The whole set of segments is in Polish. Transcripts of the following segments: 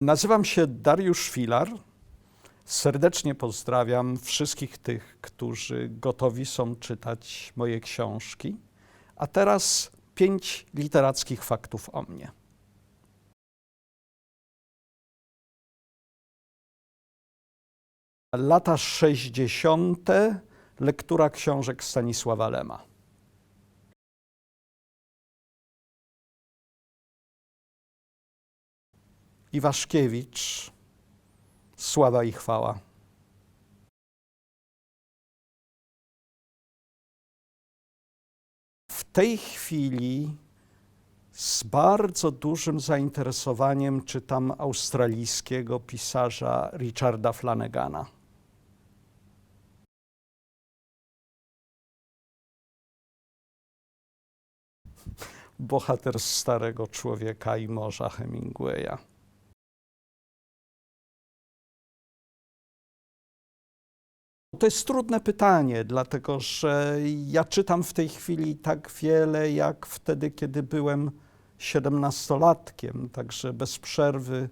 Nazywam się Dariusz Filar. Serdecznie pozdrawiam wszystkich tych, którzy gotowi są czytać moje książki. A teraz pięć literackich faktów o mnie. Lata 60. lektura książek Stanisława Lema. Iwaszkiewicz, sława i chwała. W tej chwili z bardzo dużym zainteresowaniem czytam australijskiego pisarza Richarda Flanagana. Bohater Starego Człowieka i Morza Hemingwaya. To jest trudne pytanie, dlatego że ja czytam w tej chwili tak wiele, jak wtedy, kiedy byłem siedemnastolatkiem, także bez przerwy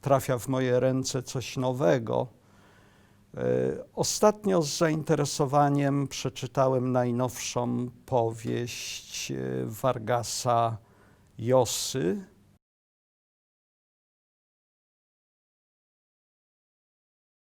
trafia w moje ręce coś nowego. E, Ostatnio z zainteresowaniem przeczytałem najnowszą powieść e, Vargasa Josy,